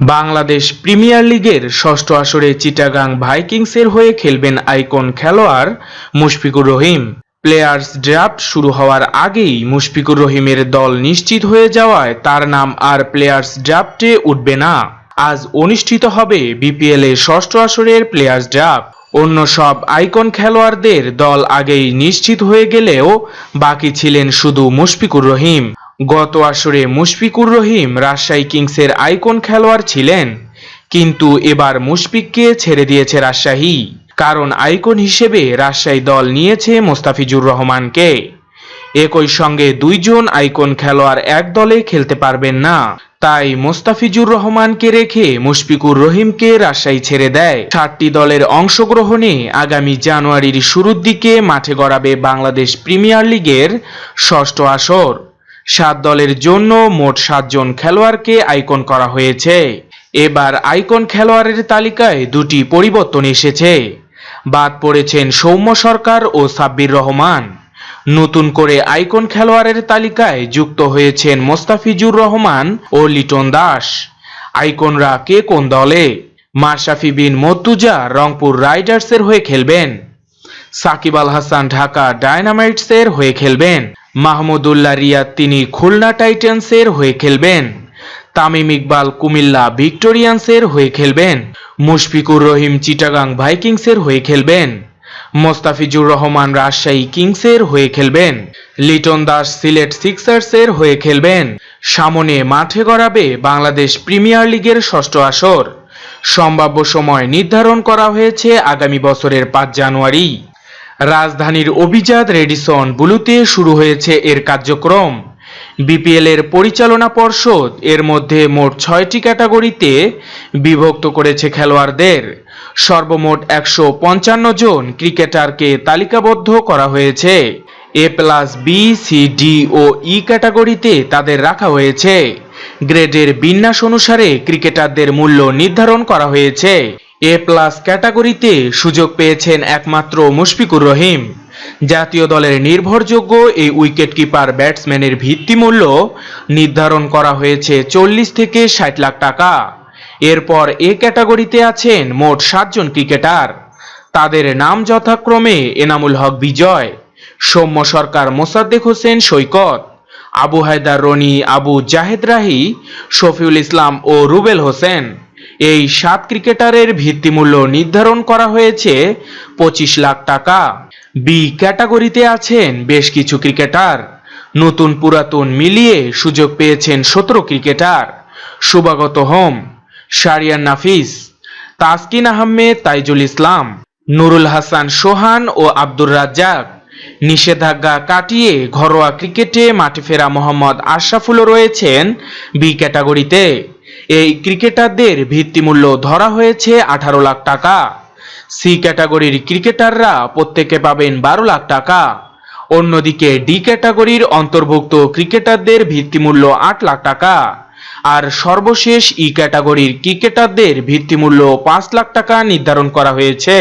Bangladesh premier লিগের ষষ্ঠ আসরে চিটাগাং ভাইকিংসের হয়ে খেলবেন আইকন খেলোয়াড় মুশফিকুর রহিম। প্লেয়ার্স ড্রাফট শুরু হওয়ার আগেই মুশফিকুর রহিমের দল নিশ্চিত হয়ে যাওয়ায় তার নাম আর প্লেয়ার্স ড্রাফটে উঠবে না। আজ অনুষ্ঠিত হবে বিপিএল এর ষষ্ঠ আসরের প্লেয়ার্স ড্রাফট। অন্য সব আইকন খেলোয়াড়দের দল আগেই নিশ্চিত হয়ে গেলেও বাকি ছিলেন শুধু মুশফিকুর রহিম। গত আসরে মুশফিকুর রহিম রাজশাহী কিংসের আইকন খেলোয়াড় ছিলেন। কিন্তু এবার মুশফিককে ছেড়ে দিয়েছে রাজশাহী। কারণ আইকন হিসেবে রাজশাহী দল নিয়েছে মোস্তাফিজুর রহমানকে। একই সঙ্গে দুইজন আইকন খেলোয়াড় এক দলে খেলতে পারবেন না। তাই মোস্তাফিজুর রহমানকে রেখে মুশফিকুর রহিমকে রাজশাহী ছেড়ে দেয়। সাতটি দলের অংশগ্রহণে আগামী জানুয়ারির শুরুর দিকে মাঠে গড়াবে বাংলাদেশ প্রিমিয়ার লিগের ষষ্ঠ আসর। সাত দলের জন্য মোট সাতজন খেলোয়াড়কে আইকন করা হয়েছে। এবার আইকন খেলোয়াড়ের তালিকায় দুটি পরিবর্তন এসেছে। বাদ পড়েছেন সৌম্য সরকার ও সাব্বির রহমান। নতুন করে আইকন খেলোয়াড়ের তালিকায় যুক্ত হয়েছেন মোস্তাফিজুর রহমান ও লিটন দাস। আইকনরা কে কোন দলে? মাশরাফি বিন মর্তুজা রংপুর রাইডার্সের হয়ে খেলবেন। সাকিব আল হাসান ঢাকা ডায়নামাইটসের হয়ে খেলবেন। মাহমুদুল্লাহ রিয়াদ তিনি খুলনা টাইটান্সের হয়ে খেলবেন। তামিম ইকবাল কুমিল্লা ভিক্টোরিয়ান্সের হয়ে খেলবেন। মুশফিকুর রহিম চিটাগাং ভাইকিংসের হয়ে খেলবেন। মোস্তাফিজুর রহমান রাজশাহী কিংসের হয়ে খেলবেন। লিটন দাস সিলেট সিক্সার্সের হয়ে খেলবেন। সামনে মাঠে গড়াবে বাংলাদেশ প্রিমিয়ার লিগের ষষ্ঠ আসর। সম্ভাব্য সময় নির্ধারণ করা হয়েছে আগামী বছরের পাঁচ জানুয়ারি। রাজধানীর অভিজাত রেডিসন ব্লুতে শুরু হয়েছে এর কার্যক্রম। বিপিএল এর পরিচালনা পর্ষদ এর মধ্যে মোট ছয়টি ক্যাটাগরিতে বিভক্ত করেছে খেলোয়াড়দের। সর্বমোট একশো পঞ্চান্ন জন ক্রিকেটারকে তালিকাবদ্ধ করা হয়েছে। A plus B, C, D O E ক্যাটাগরিতে তাদের রাখা হয়েছে। গ্রেডের বিন্যাস অনুসারে ক্রিকেটারদের মূল্য নির্ধারণ করা হয়েছে। এ প্লাস ক্যাটাগরিতে সুযোগ পেয়েছেন একমাত্র মুশফিকুর রহিম। জাতীয় দলের নির্ভরযোগ্য এই উইকেট কিপার ব্যাটসম্যানের ভিত্তিমূল্য নির্ধারণ করা হয়েছে চল্লিশ থেকে ষাট লাখ টাকা। এরপর এ ক্যাটাগরিতে আছেন মোট সাতজন ক্রিকেটার তাদের নাম যথাক্রমে এনামুল হক বিজয়, সৌম্য সরকার মোসাদ্দেক হোসেন সৈকত, আবু হায়দার রনি, আবু জাহেদ রাহি, শফিউল ইসলাম ও রুবেল হোসেন। এই সাত ক্রিকেটারের ভিত্তিমূল্য নির্ধারণ করা হয়েছে পঁচিশ লাখ টাকা। বি ক্যাটাগরিতে আছেন বেশ কিছু ক্রিকেটার। নতুন পুরাতন মিলিয়ে সুযোগ পেয়েছেন সতেরো ক্রিকেটার। সুবাগত হোম, শারিয়ান নাফিস, তাসকিন আহমেদ, তাইজুল ইসলাম, নুরুল হাসান সোহান ও আব্দুর রাজ্জাক। নিষেধাজ্ঞা কাটিয়ে ঘরোয়া ক্রিকেটে মাঠে ফেরা মোহাম্মদ আশরাফুলও রয়েছেন বি ক্যাটাগরিতে। এই ক্রিকেটারদের ভিত্তিমূল্য ধরা হয়েছে আঠারো লাখ টাকা। সি ক্যাটাগরির ক্রিকেটাররা প্রত্যেকে পাবেন বারো লাখ টাকা। অন্যদিকে ডি ক্যাটাগরির অন্তর্ভুক্ত ক্রিকেটারদের ভিত্তিমূল্য আট লাখ টাকা। আর সর্বশেষ ই ক্যাটাগরির ক্রিকেটারদের ভিত্তিমূল্য পাঁচ লাখ টাকা নির্ধারণ করা হয়েছে।